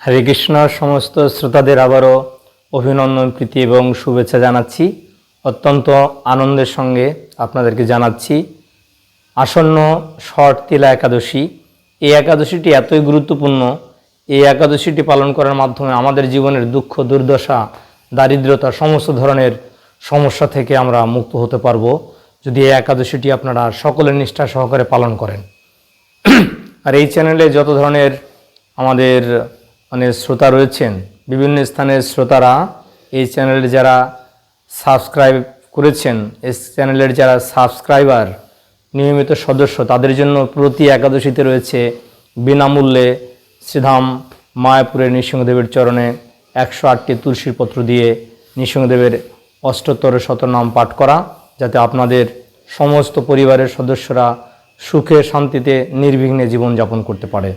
হরে কৃষ্ণ, সমস্ত শ্রোতাদের আবারও অভিনন্দন, প্রীতি এবং শুভেচ্ছা জানাচ্ছি। অত্যন্ত আনন্দের সঙ্গে আপনাদেরকে জানাচ্ছি। আসন্ন শর্ট তিলা একাদশী, এই একাদশীটি এতই গুরুত্বপূর্ণ, এই একাদশীটি পালন করার মাধ্যমে আমাদের জীবনের দুঃখ, দুর্দশা, দারিদ্রতা সমস্ত ধরনের সমস্যা থেকে আমরা মুক্ত হতে পারব। যদি এই একাদশীটি আপনারা সকলের নিষ্ঠা সহকারে পালন করেন। আর এই চ্যানেলে যত ধরনের আমাদের মানে শ্রোতা রয়েছেন। বিভিন্ন স্থানের শ্রোতারা এই চ্যানেলে যারা সাবস্ক্রাইব করেছেন, এই চ্যানেলের যারা সাবস্ক্রাইবার, নিয়মিত সদস্য, তাদের জন্য প্রতি একাদশীতে রয়েছে বিনামূল্যে শ্রীধাম মায়াপুরের নৃসিংহদেবের চরণে একশো আটটি তুলসীর পত্র দিয়ে নৃসিংহদেবের অষ্টোত্তর শতনাম পাঠ করা, যাতে আপনাদের সমস্ত পরিবারের সদস্যরা সুখে শান্তিতে নির্বিঘ্নে জীবনযাপন করতে পারে।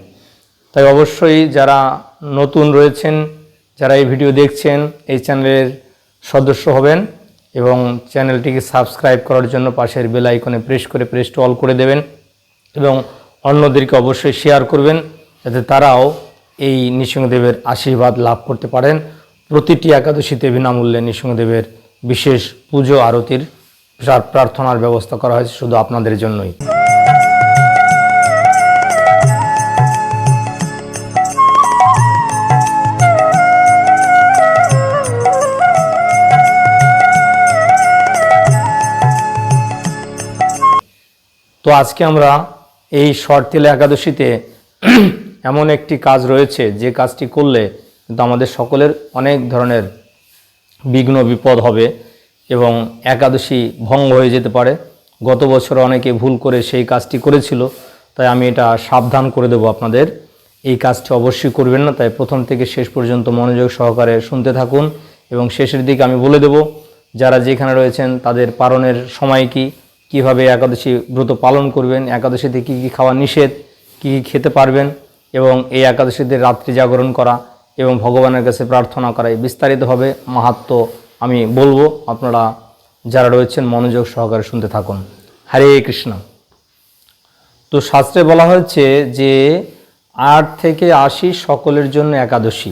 তাই অবশ্যই যারা নতুন রয়েছেন, যারা এই ভিডিও দেখছেন, এই চ্যানেলের সদস্য হবেন এবং চ্যানেলটিকে সাবস্ক্রাইব করার জন্য পাশের বেল আইকনে প্রেস করে প্রেস টু অল করে দেবেন এবং অন্যদেরকে অবশ্যই শেয়ার করবেন যাতে তারাও এই নৃসিংহদেবের আশীর্বাদ লাভ করতে পারেন। প্রতিটি একাদশীতে বিনামূল্যে নৃসিংহদেবের বিশেষ পুজো, আরতির প্রার্থনার ব্যবস্থা করা হয়েছে শুধু আপনাদের জন্যই। আজকে আমরা এই শর্ট তেলে একাদশীতে এমন একটি কাজ রয়েছে, যে কাজটি করলে কিন্তু আমাদের সকলের অনেক ধরনের বিঘ্ন, বিপদ হবে এবং একাদশী ভঙ্গ হয়ে যেতে পারে। গত বছর অনেকে ভুল করে সেই কাজটি করেছিল, তাই আমি এটা সাবধান করে দেব আপনাদের। এই কাজটি অবশ্যই করবেন না, তাই প্রথম থেকে শেষ পর্যন্ত মনোযোগ সহকারে শুনতে থাকুন। এবং শেষের দিকে আমি বলে দেব, যারা যেখানে রয়েছেন, তাদের পালনের সময় কি? কীভাবে একাদশী ব্রত পালন করবেন, একাদশীতে কী কী খাওয়া নিষেধ, কী কী খেতে পারবেন এবং এই একাদশীতে রাত্রি জাগরণ করা এবং ভগবানের কাছে প্রার্থনা করা, এই বিস্তারিতভাবে মাহাত্ম আমি বলব। আপনারা যারা রয়েছেন, মনোযোগ সহকারে শুনতে থাকুন। হরে কৃষ্ণ। তো শাস্ত্রে বলা হয়েছে যে, আট থেকে আশি সকলের জন্য একাদশী।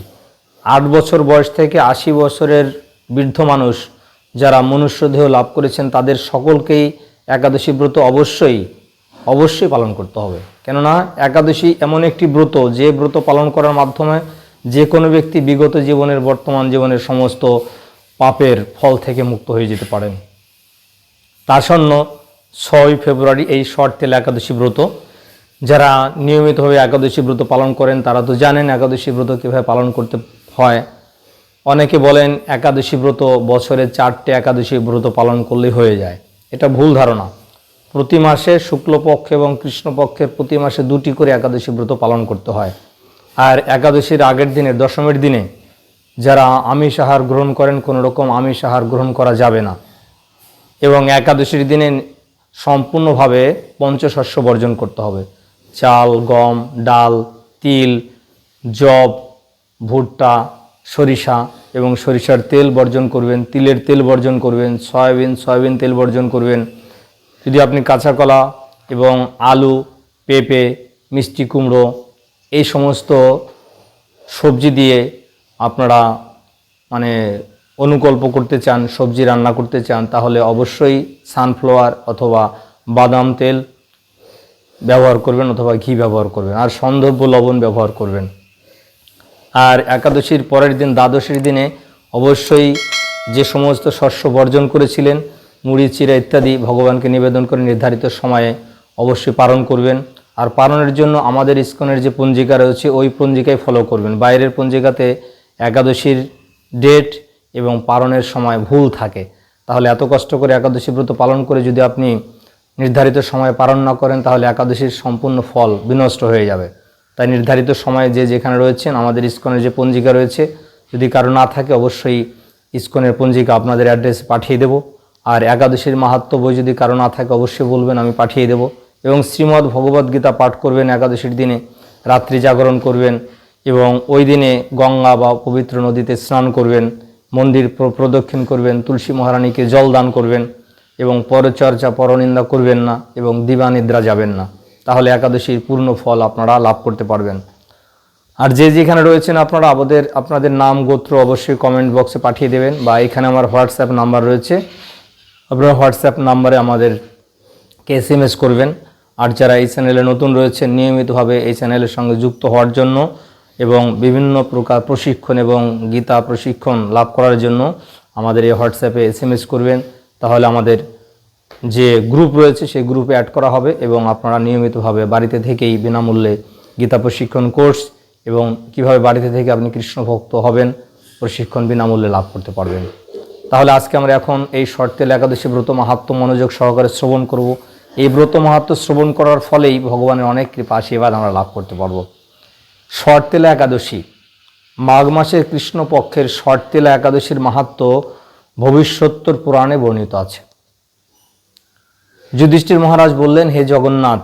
আট বছর বয়স থেকে আশি বছরের বৃদ্ধ মানুষ যারা মনুষ্যদেহ লাভ করেছেন, তাদের সকলকেই একাদশী ব্রত অবশ্যই অবশ্যই পালন করতে হবে। কেননা একাদশী এমন একটি ব্রত, যে ব্রত পালন করার মাধ্যমে যে কোনো ব্যক্তি বিগত জীবনের, বর্তমান জীবনের সমস্ত পাপের ফল থেকে মুক্ত হয়ে যেতে পারেন। তার তাসন্ন ছয় ফেব্রুয়ারি এই শর্ট তেল একাদশী ব্রত। যারা নিয়মিতভাবে একাদশী ব্রত পালন করেন, তারা তো জানেন একাদশী ব্রত কীভাবে পালন করতে হয়। অনেকে বলেন একাদশী ব্রত বছরে চারটে একাদশী ব্রত পালন করলেই হয়ে যায়। এটা ভুল ধারণা। প্রতি মাসে শুক্লপক্ষ এবং কৃষ্ণপক্ষের প্রতি মাসে দুটি করে একাদশী ব্রত পালন করতে হয়। আর একাদশীর আগের দিনে দশমীর দিনে যারা আমিষ আহার গ্রহণ করেন কোনো রকম আমিষ আহার গ্রহণ করা যাবে না। এবং একাদশীর দিনে সম্পূর্ণভাবে পঞ্চশস্য বর্জন করতে হবে। চাল, গম, ডাল, তিল জব ভুট্টা সরিষা এবং সরিষার তেল বর্জন করবেন, তিলের তেল বর্জন করবেন, সয়াবিন সয়াবিন তেল বর্জন করবেন। যদি আপনি কাঁচা কলা এবং আলু, পেঁপে, মিষ্টি কুমড়ো এই সমস্ত সবজি দিয়ে আপনারা মানে অনুকল্প করতে চান, সবজি রান্না করতে চান, তাহলে অবশ্যই সানফ্লাওয়ার অথবা বাদাম তেল ব্যবহার করবেন অথবা ঘি ব্যবহার করবেন। আর সন্দর্ভ লবণ ব্যবহার করবেন। আর একাদশীর পরের দিন, দ্বাদশীর দিনে অবশ্যই যে সমস্ত শস্য বর্জন করেছিলেন, মুড়ি, চিরা ইত্যাদি ভগবানকে নিবেদন করে নির্ধারিত সময়ে অবশ্যই পালন করবেন। আর পালনের জন্য আমাদের ইস্কনের যে পঞ্জিকা রয়েছে, ওই পঞ্জিকায় ফলো করবেন। বাইরের পঞ্জিকাতে একাদশীর ডেট এবং পালনের সময় ভুল থাকে। তাহলে এত কষ্ট করে একাদশী ব্রত পালন করে যদি আপনি নির্ধারিত সময়ে পালন না করেন, তাহলে একাদশীর সম্পূর্ণ ফল বিনষ্ট হয়ে যাবে। তাই নির্ধারিত সময়ে যে যেখানে রয়েছেন, আমাদের ইস্কনের যে পঞ্জিকা রয়েছে, যদি কারও না থাকে অবশ্যই ইস্কনের পঞ্জিকা আপনাদের অ্যাড্রেসে পাঠিয়ে দেব। আর একাদশীর মাহাত্ম বই যদি কারও না থাকে অবশ্যই বলবেন, আমি পাঠিয়ে দেব। এবং শ্রীমদ্ ভগবদ্গীতা পাঠ করবেন একাদশীর দিনে, রাত্রি জাগরণ করবেন এবং ওই দিনে গঙ্গা বা পবিত্র নদীতে স্নান করবেন, মন্দির প্র- প্রদক্ষিণ করবেন, তুলসী মহারানীকে জল দান করবেন এবং পরচর্চা, পরনিন্দা করবেন না এবং দিবানিদ্রা যাবেন না। তাহলে একাদশীর পূর্ণ ফল আপনারা লাভ করতে পারবেন। আর যে যেখানে রয়েছেন আপনারা আমাদের, আপনাদের নাম, গোত্র অবশ্যই কমেন্ট বক্সে পাঠিয়ে দেবেন বা এখানে আমার হোয়াটসঅ্যাপ নাম্বার রয়েছে। আপনারা হোয়াটসঅ্যাপ নাম্বারে আমাদের এস এম এস করবেন। আর যারা এই চ্যানেলে নতুন রয়েছেন, নিয়মিতভাবে এই চ্যানেলের সঙ্গে যুক্ত হওয়ার জন্য এবং বিভিন্ন প্রকার প্রশিক্ষণ এবং গীতা প্রশিক্ষণ লাভ করার জন্য আমাদের এই হোয়াটসঅ্যাপে এস এম এস করবেন। তাহলে আমাদের যে গ্রুপ রয়েছে, সেই গ্রুপে অ্যাড করা হবে এবং আপনারা নিয়মিতভাবে বাড়িতে থেকেই বিনামূল্যে গীতা প্রশিক্ষণ কোর্স এবং কীভাবে বাড়িতে থেকে আপনি কৃষ্ণ ভক্ত হবেন, প্রশিক্ষণ বিনামূল্যে লাভ করতে পারবেন। তাহলে আজকে আমরা এখন এই শর্তেল একাদশী ব্রত মাহাত্ম মনোযোগ সহকারে শ্রবণ করব। এই ব্রত মাহাত্ম শ্রবণ করার ফলেই ভগবানের অনেক কৃপা, আশীর্বাদ আমরা লাভ করতে পারব। শর্তেলা একাদশী। মাঘ মাসের কৃষ্ণপক্ষের শর্তেলা একাদশীর মাহাত্ম ভবিষ্যত্তর পুরাণে বর্ণিত আছে। যুধিষ্ঠির মহারাজ বললেন, হে জগন্নাথ,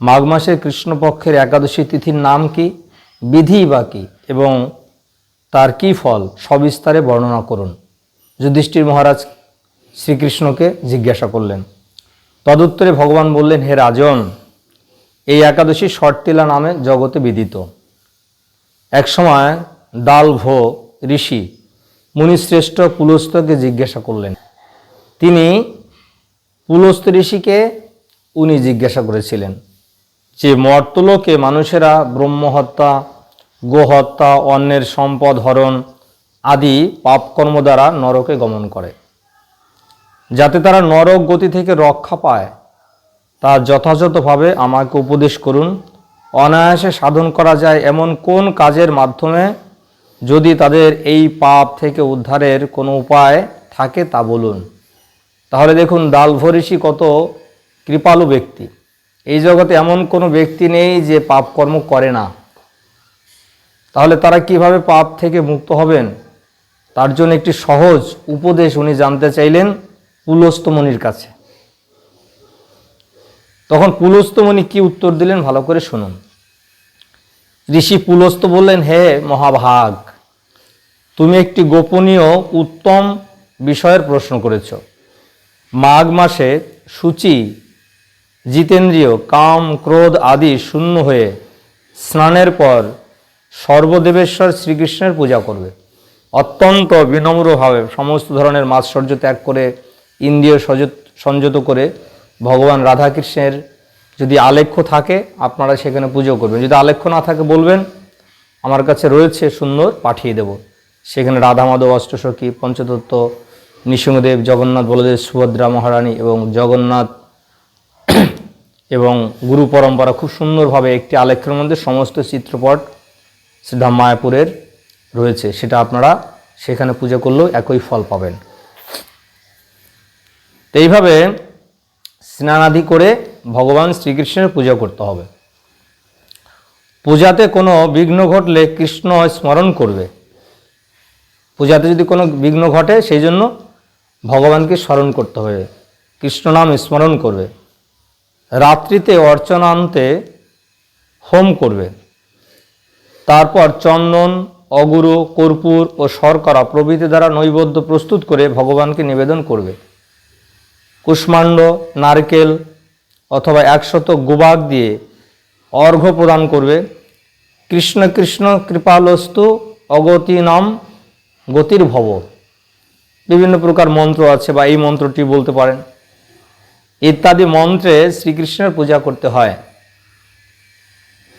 মাঘ মাসের কৃষ্ণপক্ষের একাদশী তিথির নাম কি? বিধি বা কি? এবং তার কি ফল? সবিস্তারে বর্ণনা করুন। যুধিষ্ঠির মহারাজ শ্রীকৃষ্ণকে জিজ্ঞাসা করলেন। তদুত্তরে ভগবান বললেন, হে রাজন, এই একাদশী শর্তিলা নামে জগতে বিদিত। এক একসময় দালভ ঋষি মুনিশ্রেষ্ঠ পুলস্তকে জিজ্ঞাসা করলেন। তিনি পুলস্ত ঋষিকে উনি জিজ্ঞাসা করেছিলেন যে, মর্তলোকে মানুষেরা ব্রহ্মহত্যা, গোহত্যা, অন্যের সম্পদ হরণ আদি পাপকর্ম দ্বারা নরকে গমন করে। যাতে তারা নরক গতি থেকে রক্ষা পায়, তা যথাযথভাবে আমাকে উপদেশ করুন। অনায়াসে সাধন করা যায় এমন কোন কাজের মাধ্যমে যদি তাদের এই পাপ থেকে উদ্ধারের কোনো উপায় থাকে তা বলুন। তাহলে দেখুন দালভরিষি কত কৃপালু ব্যক্তি। এই জগতে এমন কোনো ব্যক্তি নেই যে পাপ কর্ম করে না। তাহলে তারা কীভাবে পাপ থেকে মুক্ত হবেন? তার জন্য একটি সহজ উপদেশ উনি জানতে চাইলেন পুলস্তমণির কাছে। তখন পুলস্তমণি কি উত্তর দিলেন ভালো করে শুনুন। ঋষি পুলস্ত বললেন, হে মহাভাগ, তুমি একটি গোপনীয় উত্তম বিষয়ের প্রশ্ন করেছ। মাঘ মাসে সূচি, জিতেন্দ্রীয়, কাম, ক্রোধ আদি শূন্য হয়ে স্নানের পর সর্বদেবেশ্বর শ্রীকৃষ্ণের পূজা করবে। অত্যন্ত বিনম্রভাবে সমস্ত ধরনের মাৎসর্য ত্যাগ করে, ইন্দ্রিয় সযত করে ভগবান রাধাকৃষ্ণের যদি আলেখ্য থাকে, আপনারা সেখানে পুজো করবেন। যদি আলেখ্য না থাকে বলবেন, আমার কাছে রয়েছে সুন্দর, পাঠিয়ে দেব। সেখানে রাধা মাধব অষ্টসখী পঞ্চতত্ত্ব নৃসিংহদেব জগন্নাথ বলদেব সুভদ্রা মহারানী এবং জগন্নাথ এবং গুরু পরম্পরা খুব সুন্দরভাবে একটি আলেখ্যের মধ্যে সমস্ত চিত্রপট শ্রীধাম মায়াপুরের রয়েছে। সেটা আপনারা সেখানে পুজো করলেও একই ফল পাবেন। তো এইভাবে স্নানাদি করে ভগবান শ্রীকৃষ্ণের পূজা করতে হবে। পূজাতে কোনো বিঘ্ন ঘটলে কৃষ্ণ স্মরণ করবে। পূজাতে যদি কোনো বিঘ্ন ঘটে, সেই জন্য ভগবানকে স্মরণ করতে হবে, কৃষ্ণ নাম স্মরণ করবে, রাত্রিতে অর্চনান্তে হোম করবে। তারপর চন্দন, অগুরু, কর্পূর ও শর্করা প্রভৃতি দ্বারা নৈবেদ্য প্রস্তুত করে ভগবানকে নিবেদন করবে। কুষ্মাণ্ড, নারকেল অথবা একশত গোবাগ দিয়ে অর্ঘ্য প্রদান করবে। কৃষ্ণ কৃষ্ণ কৃপালস্তু অগতি নাম গতির ভব বিভিন্ন প্রকার মন্ত্র আছে বা এই মন্ত্রটি বলতে পারেন। ইত্যাদি মন্ত্রে শ্রীকৃষ্ণের পূজা করতে হয়।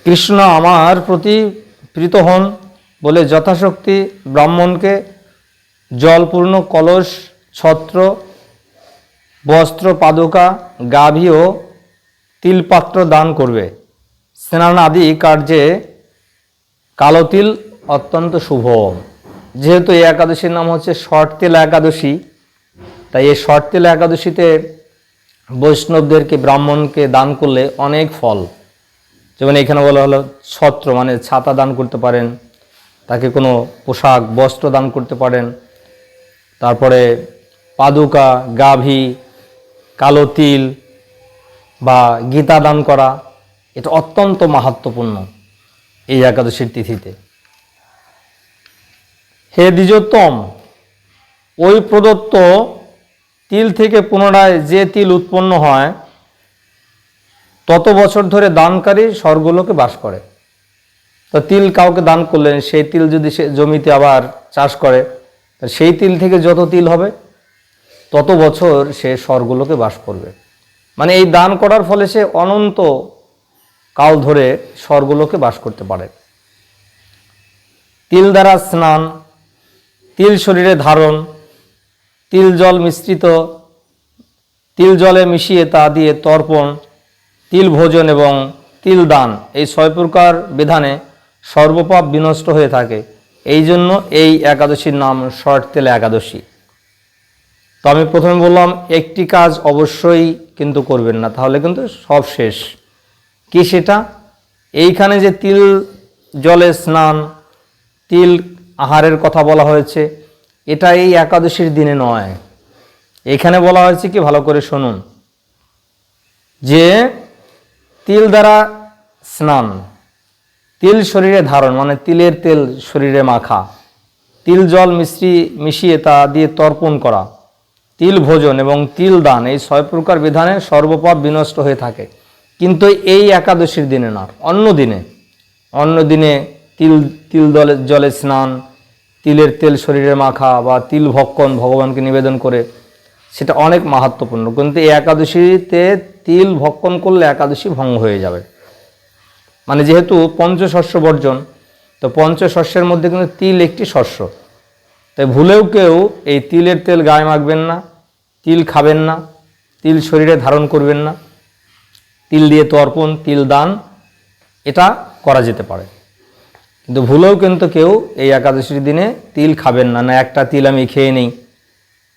কৃষ্ণ আমার প্রতি প্রীত হন বলে যথাশক্তি ব্রাহ্মণকে জলপূর্ণ কলস, ছত্র, বস্ত্র, পাদুকা, গাভী ও তিলপাত্র দান করবে। স্নান আদি কার্যে কালো তিল অত্যন্ত শুভ। যেহেতু এই একাদশীর নাম হচ্ছে শর্ট তেল একাদশী, তাই এই শর্ট তেল একাদশীতে বৈষ্ণবদেরকে, ব্রাহ্মণকে দান করলে অনেক ফল। যেমন এখানে বলা হলো ছত্র মানে ছাতা দান করতে পারেন, তাকে কোনো পোশাক, বস্ত্র দান করতে পারেন। তারপরে পাদুকা, গাভী, কালো তিল বা গীতা দান করা, এটা অত্যন্ত মাহাত্মপূর্ণ এই একাদশীর তিথিতে। হে দ্বিজোত্তম, ওই প্রদত্ত তিল থেকে পুনরায় যে তিল উৎপন্ন হয়, তত বছর ধরে দানকারী স্বর্গলোকে বাস করে। তো তিল কাউকে দান করলেন, সেই তিল যদি সে জমিতে আবার চাষ করে সেই তিল থেকে যত তিল হবে, তত বছর সে স্বর্গলোকে বাস করবে। মানে এই দান করার ফলে সে অনন্ত কাল ধরে স্বর্গলোকে বাস করতে পারে। তিল দ্বারা স্নান তিল শরীরে ধারণ, তিল জল মিশ্রিত, তিল জলে মিশিয়ে তা দিয়ে তর্পণ, তিল ভোজন এবং তিল দান এই ছয় প্রকার বিধানে সর্বপাপ বিনষ্ট হয়ে থাকে। এই জন্য এই একাদশীর নাম শর্ট তেল একাদশী। তো আমি প্রথমে বললাম, একটি কাজ অবশ্যই কিন্তু করবেন না, তাহলে কিন্তু সব শেষ। কি সেটা? এইখানে যে তিল জলে স্নান, তিল আহারের কথা বলা হয়েছে। এটা এই একাদশীর দিনে নয়। এখানে বলা হয়েছে কি, ভালো করে শুনুন। যে তিল দ্বারা স্নান, তিল শরীরে ধারণ মানে তিলের তেল শরীরে মাখা, তিল জল মিশ্রি মিশিয়ে তা দিয়ে তর্পণ করা, তিল ভোজন এবং তিল দান, এই ছয় প্রকার বিধানে সর্বপাপ বিনষ্ট হয়ে থাকে। কিন্তু এই একাদশীর দিনে না অন্য দিনে। অন্য দিনে তিল তিল দলে, জলে স্নান তিলের তেল শরীরে মাখা বা তিল ভক্ষণ ভগবানকে নিবেদন করে, সেটা অনেক মাহাত্মপূর্ণ। কিন্তু এই একাদশীতে তিল ভক্ষণ করলে একাদশী ভঙ্গ হয়ে যাবে। মানে যেহেতু পঞ্চশস্য বর্জন, তো পঞ্চশস্যের মধ্যে কিন্তু তিল একটি শস্য। তাই ভুলেও কেউ এই তিলের তেল গায়ে মাখবেন না, তিল খাবেন না, তিল শরীরে ধারণ করবেন না। তিল দিয়ে তর্পণ, তিল দান, এটা করা যেতে পারে। কিন্তু ভুলেও কিন্তু কেউ এই একাদশীর দিনে তিল খাবেন না। না, একটা তিল আমি খেয়ে নেই।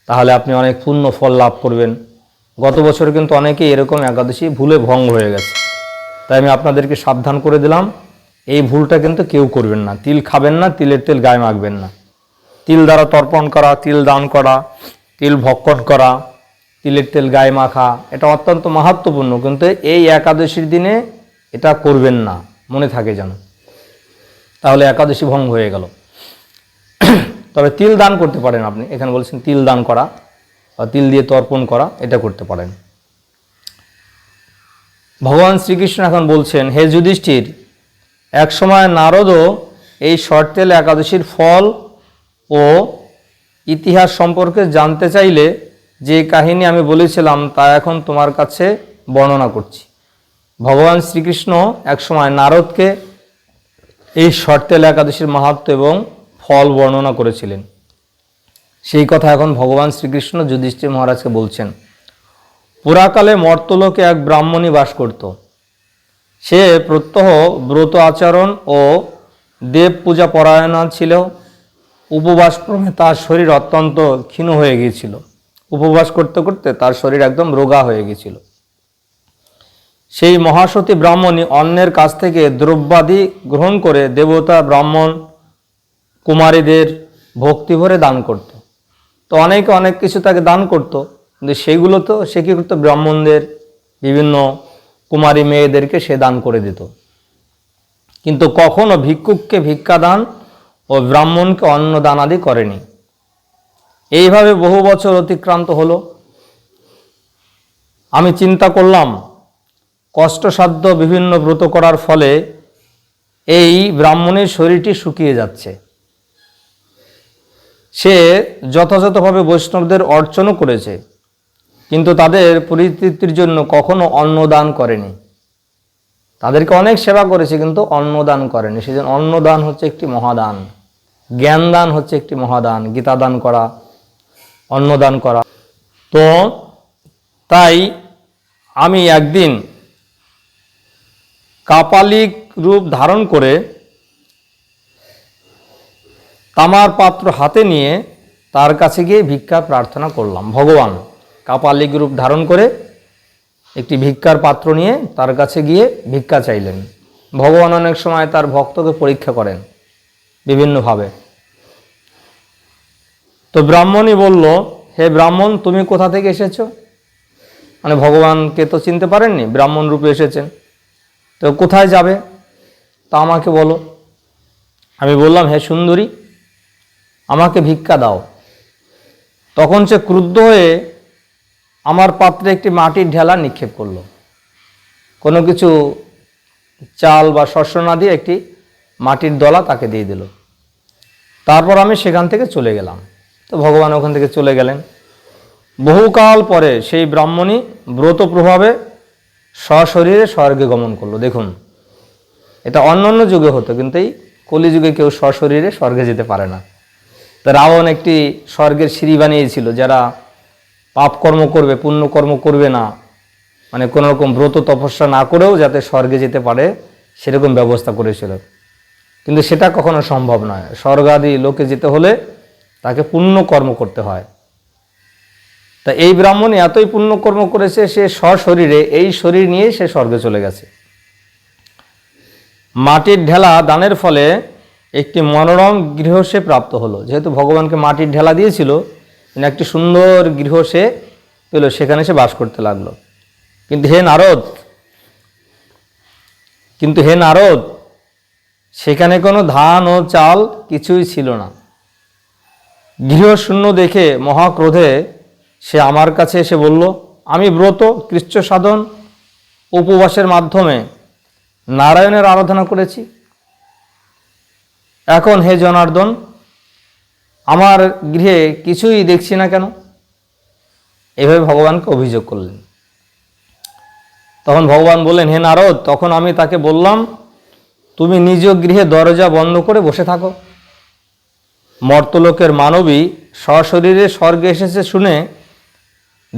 তাহলে আপনি অনেক পূর্ণ ফল লাভ করবেন। গত বছর কিন্তু অনেকেই এরকম একাদশী ভুলে ভঙ্গ হয়ে গেছে। তাই আমি আপনাদেরকে সাবধান করে দিলাম, এই ভুলটা কিন্তু কেউ করবেন না। তিল খাবেন না, তিলের তেল গায়ে মাখবেন না। তিল দ্বারা তর্পণ করা, তিল দান করা, তিল ভক্ষণ করা, তিলের তেল গায়ে মাখা, এটা অত্যন্ত মাহাত্মপূর্ণ কিন্তু এই একাদশীর দিনে এটা করবেন না। মনে থাকে যেন। তাহলে একাদশী ভঙ্গ হয়ে গেল। তবে তিল দান করতে পারেন আপনি। এখানে বলছেন তিল দান করা বা তিল দিয়ে তর্পণ করা, এটা করতে পারেন। ভগবান শ্রীকৃষ্ণ এখন বলছেন, হে যুধিষ্ঠির একসময় নারদও এই শর্তেল একাদশীর ফল ও ইতিহাস সম্পর্কে জানতে চাইলে যে কাহিনী আমি বলেছিলাম তা এখন তোমার কাছে বর্ণনা করছি। ভগবান শ্রীকৃষ্ণ একসময় নারদকে এই শর্তেল একাদশীর মাহাত্ম এবং ফল বর্ণনা করেছিলেন। সেই কথা এখন ভগবান শ্রীকৃষ্ণ যুধিষ্ঠির মহারাজকে বলছেন, পুরাকালে মর্তলোকে এক ব্রাহ্মণী বাস করত। সে প্রত্যহ ব্রত আচরণ ও দেব পূজা পরায়ণা ছিল। উপবাস ক্রমে তার শরীর অত্যন্ত ক্ষীণ হয়ে গিয়েছিল। উপবাস করতে করতে তার শরীর একদম রোগা হয়ে গিয়েছিল। সেই মহাসতী ব্রাহ্মণী অন্যের কাছ থেকে দ্রব্যাদি গ্রহণ করে দেবতা ব্রাহ্মণ কুমারীদের ভক্তি ভরে দান করত। তো অনেকে অনেক কিছু তাকে দান করত, কিন্তু সেগুলো তো সে কী করতো ব্রাহ্মণদের বিভিন্ন কুমারী মেয়েদেরকে সে দান করে দিত। কিন্তু কখনো ভিক্ষুককে ভিক্ষা দান ও ব্রাহ্মণকে অন্ন দান আদি করেনি। এইভাবে বহু বছর অতিক্রান্ত হলো। আমি চিন্তা করলাম কষ্টসাধ্য বিভিন্ন ব্রত করার ফলে এই ব্রাহ্মণের শরীরটি শুকিয়ে যাচ্ছে। সে যথাযথভাবে বৈষ্ণবদের অর্চনও করেছে, কিন্তু তাদের পরিতৃপ্তির জন্য কখনো অন্নদান করেনি। তাদেরকে অনেক সেবা করেছে, কিন্তু অন্নদান করেনি। সেজন্য অন্নদান হচ্ছে একটি মহাদান, জ্ঞানদান হচ্ছে একটি মহাদান, গীতাদান করা, অন্নদান করা। তো তাই আমি একদিন কাপালিক রূপ ধারণ করে তামার পাত্র হাতে নিয়ে তার কাছে গিয়ে ভিক্ষা প্রার্থনা করলাম। ভগবান, কাপালিক রূপ ধারণ করে একটি ভিক্ষার পাত্র নিয়ে তার কাছে গিয়ে ভিক্ষা চাইলেন। ভগবান অনেক সময় তার ভক্তকে পরীক্ষা করেন বিভিন্নভাবে। তো ব্রাহ্মণই বলল, হে ব্রাহ্মণ, তুমি কোথা থেকে এসেছ? মানে ভগবানকে তো চিনতে পারেননি, ব্রাহ্মণ রূপে এসেছেন। তো কোথায় যাবে? তা আমাকে বলো। আমি বললাম, হে সুন্দরী, আমাকে ভিক্ষা দাও। তখন সে ক্রুদ্ধ হয়ে আমার পাত্রে একটি মাটির ঢেলা নিক্ষেপ করল। কোনো কিছু চাল বা শস্য না দিয়ে একটি মাটির দলা তাকে দিয়ে দিল। তারপর আমি সেখান থেকে চলে গেলাম। তো ভগবান ওখান থেকে চলে গেলেন। বহুকাল পরে সেই ব্রাহ্মণী ব্রত প্রভাবে সশরীরে স্বর্গে গমন করল। দেখুন, এটা অন্য অন্য যুগে হতো, কিন্তু এই কলিযুগে কেউ সশরীরে স্বর্গে যেতে পারে না। তো রাবণ একটি স্বর্গের সিঁড়ি বানিয়েছিল, যারা পাপ কর্ম করবে পুণ্য কর্ম করবে না। মানে কোনো রকম ব্রত তপস্যা না করেও যাতে স্বর্গে যেতে পারে, সেরকম ব্যবস্থা করেছিল। কিন্তু সেটা কখনো সম্ভব নয়। স্বর্গাদি লোকে যেতে হলে তাকে পুণ্য কর্ম করতে হয়। তা এই ব্রাহ্মণ এতই পুণ্যকর্ম করেছে, সে সশরীরে এই শরীর নিয়ে সে স্বর্গে চলে গেছে। মাটির ঢেলা দানের ফলে একটি মনোরম গৃহ সে প্রাপ্ত হলো। যেহেতু ভগবানকে মাটির ঢেলা দিয়েছিল একটি সুন্দর গৃহ সে পেল, সেখানে সে বাস করতে লাগল। কিন্তু হে নারদ, কিন্তু হে নারদ, সেখানে কোনো ধান ও চাল কিছুই ছিল না। গৃহশূন্য দেখে মহাক্রোধে সে আমার কাছে এসে বলল, আমি ব্রত, কৃচ্ছ সাধন, উপবাসের মাধ্যমে নারায়ণের আরাধনা করেছি। এখন হে জনার্দন, আমার গৃহে কিছুই দেখছি না কেন? এভাবে ভগবানকে অভিযোগ করলেন। তখন ভগবান বললেন, হে নারদ, তখন আমি তাকে বললাম, তুমি নিজ গৃহে দরজা বন্ধ করে বসে থাকো। মর্তলোকের মানবী সশরীরে স্বর্গে এসেছে শুনে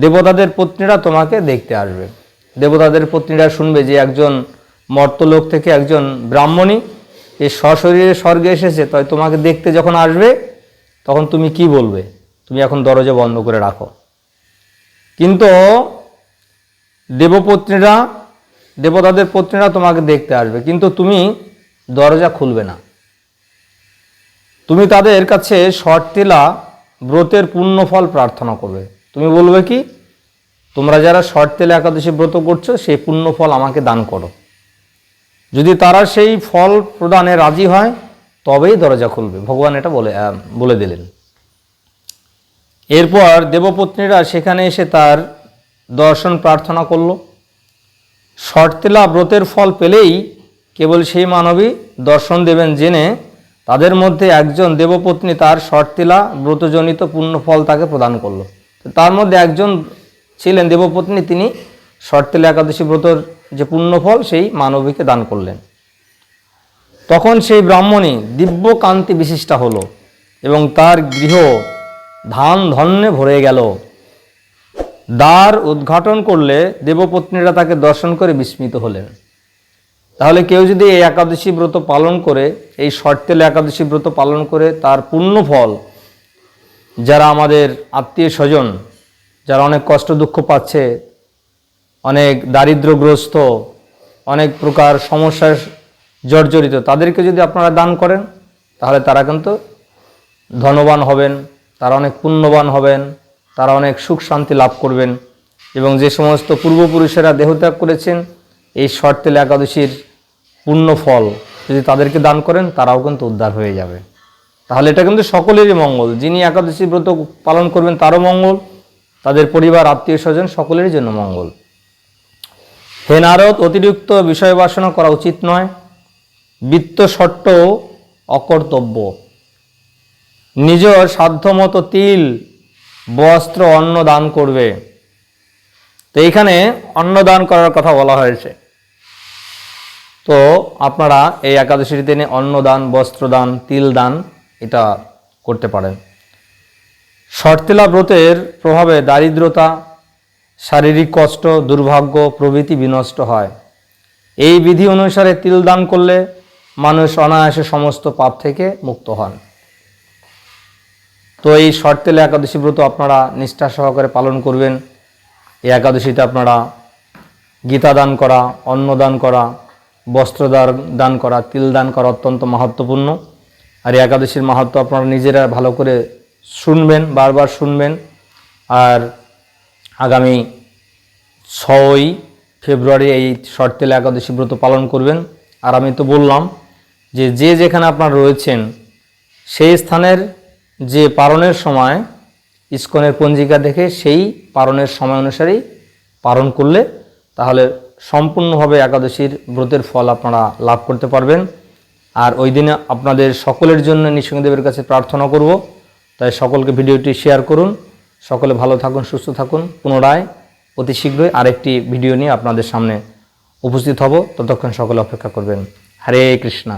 দেবতাদের পত্নীরা তোমাকে দেখতে আসবে। দেবতাদের পত্নীরা শুনবে যে একজন মর্তলোক থেকে একজন ব্রাহ্মণী এই সশরীরে স্বর্গে এসেছে, তাই তোমাকে দেখতে যখন আসবে, তখন তুমি কি বলবে? তুমি এখন দরজা বন্ধ করে রাখো। কিন্তু দেবপত্নীরা, দেবতাদের পত্নীরা তোমাকে দেখতে আসবে, কিন্তু তুমি দরজা খুলবে না। তুমি তাদের কাছে শর্তিলা ব্রতের পুণ্যফল প্রার্থনা করবে। তুমি বলবে কি, তোমরা যারা শর্তেলা একাদশী ব্রত করছ, সেই পুণ্য ফল আমাকে দান করো। যদি তারা সেই ফল প্রদানে রাজি হয়, তবেই দরজা খুলবে। ভগবান এটা বলে বলে দিলেন। এরপর দেবপত্নীরা সেখানে এসে তার দর্শন প্রার্থনা করল। শর্তেলা ব্রতের ফল পেলেই কেবল সেই মানবী দর্শন দেবেন জেনে তাদের মধ্যে একজন দেবপত্নী তার শর্তিলা ব্রতজনিত পুণ্যফল তাকে প্রদান করল। তার মধ্যে একজন ছিলেন দেবপত্নী, তিনি শর্তিলা একাদশী ব্রতর যে পুণ্যফল, সেই মানবীকে দান করলেন। তখন সেই ব্রাহ্মণী দিব্য কান্তি বিশিষ্টা হলো এবং তার গৃহ ধান ধন্যে ভরে গেল। দ্বার উদ্ঘাটন করলে দেবপত্নীরা তাকে দর্শন করে বিস্মিত হলেন। তাহলে কেউ যদি এই একাদশী ব্রত পালন করে, এই শর্তেল একাদশী ব্রত পালন করে তার পূর্ণ ফল যারা আমাদের আত্মীয় স্বজন, যারা অনেক কষ্ট দুঃখ পাচ্ছে, অনেক দারিদ্রগ্রস্ত অনেক প্রকার সমস্যার জর্জরিত, তাদেরকে যদি আপনারা দান করেন, তাহলে তারা কিন্তু ধনবান হবেন, তারা অনেক পুণ্যবান হবেন, তারা অনেক সুখ শান্তি লাভ করবেন এবং যে সমস্ত পূর্বপুরুষেরা দেহত্যাগ করেছেন, এই শর্তেল একাদশীর পূর্ণ ফল যদি তাদেরকে দান করেন, তারাও কিন্তু উদ্ধার হয়ে যাবে। তাহলে এটা কিন্তু সকলেরই মঙ্গল। যিনি একাদশী ব্রত পালন করবেন, তারও মঙ্গল। তাদের পরিবার, আত্মীয় স্বজন, সকলেরই জন্য মঙ্গল। হে নারদ, অতিরিক্ত বিষয় বাসনা করা উচিত নয়। বৃত্ত সট্ট অকর্তব্য। নিজ সাধ্যমতো তিল, বস্ত্র, অন্ন দান করবে। তো এইখানে অন্ন দান করার কথা বলা হয়েছে। তো আপনারা এই একাদশীর দিনে অন্নদান বস্ত্রদান তিল দান এটা করতে পারেন শর্তিলা ব্রতের প্রভাবে দারিদ্রতা, শারীরিক কষ্ট, দুর্ভাগ্য, প্রভৃতি বিনষ্ট হয়। এই বিধি অনুসারে তিল দান করলে মানুষ অনায়াসে সমস্ত পাপ থেকে মুক্ত হন। তো এই শর্তেলে একাদশী ব্রত আপনারা নিষ্ঠা সহকারে পালন করবেন। এই একাদশীতে আপনারা গীতা দান করা, অন্ন দান করা, বস্ত্র দান করা, তিল দান করা অত্যন্ত মাহাত্মপূর্ণ আর এই একাদশীর মাহাত্ম আপনারা নিজেরা ভালো করে শুনবেন, বারবার শুনবেন। আর আগামী ছয়ই ফেব্রুয়ারি এই শর্তেল একাদশী ব্রত পালন করবেন। আর আমি তো বললাম যে যে যেখানে আপনারা রয়েছেন, সেই স্থানের যে পালনের সময়, ইস্কনের পঞ্জিকা দেখে সেই পালনের সময় অনুসারেই পালন করলে তাহলে সম্পূর্ণভাবে একাদশীর ব্রতের ফল আপনারা লাভ করতে পারবেন। আর ওই দিনে আপনাদের সকলের জন্য নৃসিংহদেবের কাছে প্রার্থনা করব। তাই সকলকে ভিডিওটি শেয়ার করুন। সকলে ভালো থাকুন, সুস্থ থাকুন। পুনরায় অতি শীঘ্রই আরেকটি ভিডিও নিয়ে আপনাদের সামনে উপস্থিত হব। ততক্ষণ সকলে অপেক্ষা করবেন। হরে কৃষ্ণা।